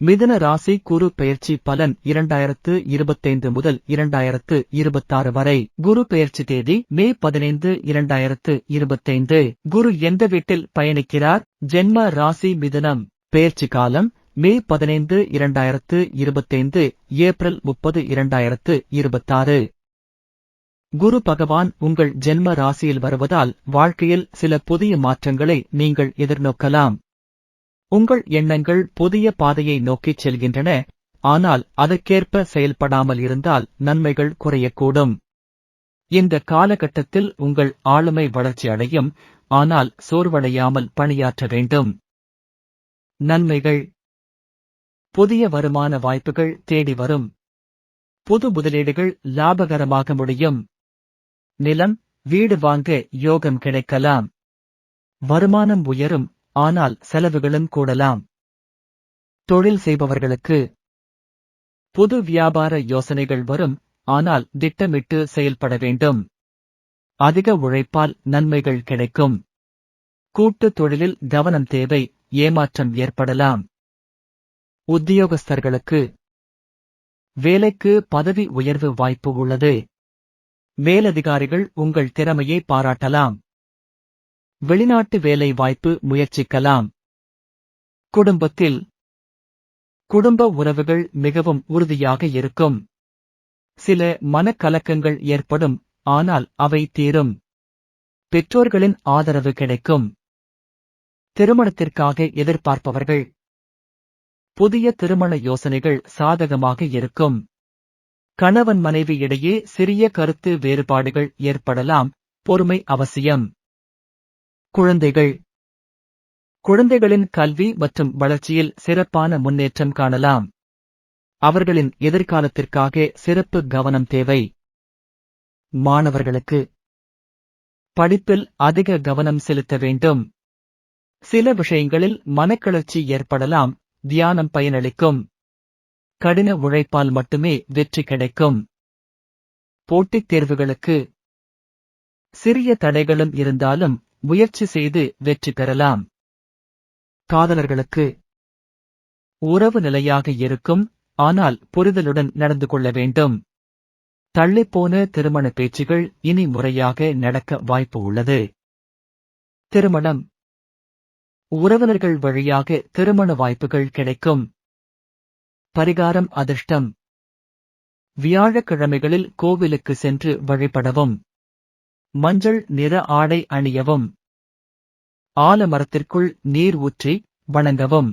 மிதுன ராசி குரு பெயர்ச்சி பலன் இரண்டாயிரத்து இருபத்தைந்து முதல் இரண்டாயிரத்து இருபத்தாறு வரை. குரு பெயர்ச்சி தேதி மே பதினைந்து இரண்டாயிரத்து இருபத்தைந்து. குரு எந்த வீட்டில் பயணிக்கிறார்? ஜென்ம ராசி மிதுனம். பெயர்ச்சி காலம் மே பதினைந்து இரண்டாயிரத்து இருபத்தைந்து ஏப்ரல் முப்பது இரண்டாயிரத்து இருபத்தாறு. குரு பகவான் உங்கள் ஜென்ம ராசியில் வருவதால் வாழ்க்கையில் சில புதிய மாற்றங்களை நீங்கள் எதிர்நோக்கலாம். உங்கள் எண்ணங்கள் புதிய பாதையை நோக்கிச் செல்கின்றன ஆனால் அதற்கேற்ப செயல்படாமல் இருந்தால் நன்மைகள் குறையக்கூடும். இந்த காலகட்டத்தில் உங்கள் ஆளுமை வளர்ச்சி அடையும் ஆனால் சோர்வடையாமல் பணியாற்ற வேண்டும். நன்மைகள். புதிய வருமான வாய்ப்புகள் தேடி வரும். புது முதலீடுகள் லாபகரமாக முடியும். நிலம் வீடு வாங்க யோகம் கிடைக்கலாம். வருமானம் உயரும் ஆனால் செலவுகளும் கூடலாம். தொழில் செய்பவர்களுக்கு புது வியாபார யோசனைகள் வரும் ஆனால் திட்டமிட்டு செயல்பட வேண்டும். அதிக உழைப்பால் நன்மைகள் கிடைக்கும். கூட்டுத் தொழிலில் கவனம் தேவை ஏமாற்றம் ஏற்படலாம். உத்தியோகஸ்தர்களுக்கு வேலைக்கு பதவி உயர்வு வாய்ப்பு உள்ளது. மேலதிகாரிகள் உங்கள் திறமையை பாராட்டலாம். வெளிநாட்டு வேலை வாய்ப்பு முயற்சிக்கலாம். குடும்பத்தில். குடும்ப உறவுகள் மிகவும் உறுதியாக இருக்கும். சில மனக்கலக்கங்கள் ஏற்படும் ஆனால் அவை தீரும். பெற்றோர்களின் ஆதரவு கிடைக்கும். திருமணத்திற்காக எதிர்பார்ப்பவர்கள். புதிய திருமண யோசனைகள் சாதகமாக இருக்கும். கணவன் மனைவி இடையே சிறிய கருத்து வேறுபாடுகள் ஏற்படலாம் பொறுமை அவசியம். குழந்தைகள். குழந்தைகளின் கல்வி மற்றும் வளர்ச்சியில் சிறப்பான முன்னேற்றம் காணலாம். அவர்களின் எதிர்காலத்திற்காக சிறப்பு கவனம் தேவை. மாணவர்களுக்கு படிப்பில் அதிக கவனம் செலுத்த வேண்டும். சில விஷயங்களில் மனக்கிளர்ச்சி ஏற்படலாம் தியானம் பயனளிக்கும். கடின உழைப்பால் மட்டுமே வெற்றி கிடைக்கும். போட்டித் தேர்வுகளுக்கு சிறிய தடைகளும் இருந்தாலும் முயற்சி செய்து வெற்றி பெறலாம். காதலர்களுக்கு உறவு நிலையாக இருக்கும் ஆனால் புரிதலுடன் நடந்து கொள்ள வேண்டும். தள்ளிப்போன திருமண பேச்சுகள் இனி முறையாக நடக்க வாய்ப்பு உள்ளது. திருமணம். உறவினர்கள் வழியாக திருமண வாய்ப்புகள் கிடைக்கும். பரிகாரம் அதிர்ஷ்டம். வியாழக்கிழமைகளில் கோவிலுக்கு சென்று வழிபடவும். மஞ்சள் நிற ஆடை அணியவும். ஆலமரத்திற்குள் நீர் ஊற்றி வணங்கவும்.